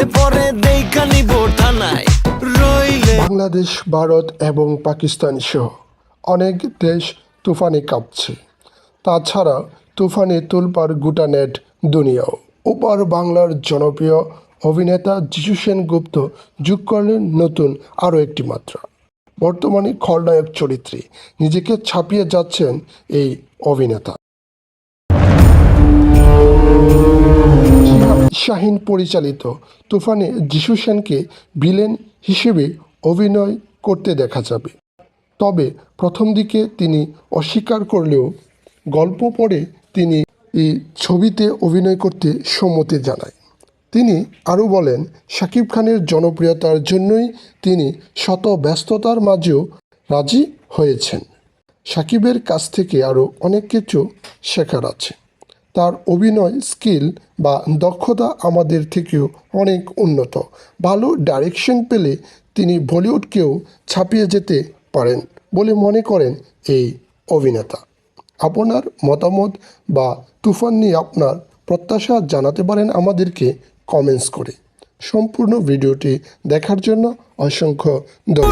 ধরলে পরে দেখা নিব থানায়। রইলে বাংলাদেশ, ভারত এবং পাকিস্তান সহ অনেক দেশ তুফানে কাঁপছে। তাছাড়া তুফানে তুলপার গোটা নেট দুনিয়াও। ওপার বাংলার জনপ্রিয় অভিনেতা যিশু সেনগুপ্ত যোগ করলেন নতুন আরও একটি মাত্রা। বর্তমানে খলনায়ক চরিত্রে নিজেকে ছাপিয়ে যাচ্ছেন এই অভিনেতা। শাহিন পরিচালিত তুফানে যিশু সেনকে ভিলেন হিসেবে অভিনয় করতে দেখা যাবে। তবে প্রথম দিকে তিনি অস্বীকার করলেও গল্প পড়ে তিনি এই ছবিতে অভিনয় করতে সম্মতি জানায়। তিনি আরও বলেন, শাকিব খানের জনপ্রিয়তার জন্যই তিনি শত ব্যস্ততার মাঝেও রাজি হয়েছেন। সাকিবের কাছ থেকে আরও অনেক কিছু শেখার আছে। তার অভিনয়, স্কিল বা দক্ষতা আমাদের থেকেও অনেক উন্নত। ভালো ডাইরেকশন পেলে তিনি বলিউডকেও ছাপিয়ে যেতে পারেন বলে মনে করেন এই অভিনেতা। আপনার মতামত বা তুফান নিয়ে আপনার প্রত্যাশা জানাতে পারেন আমাদেরকে কমেন্টস করে। সম্পূর্ণ ভিডিওটি দেখার জন্য অসংখ্য ধন্যবাদ।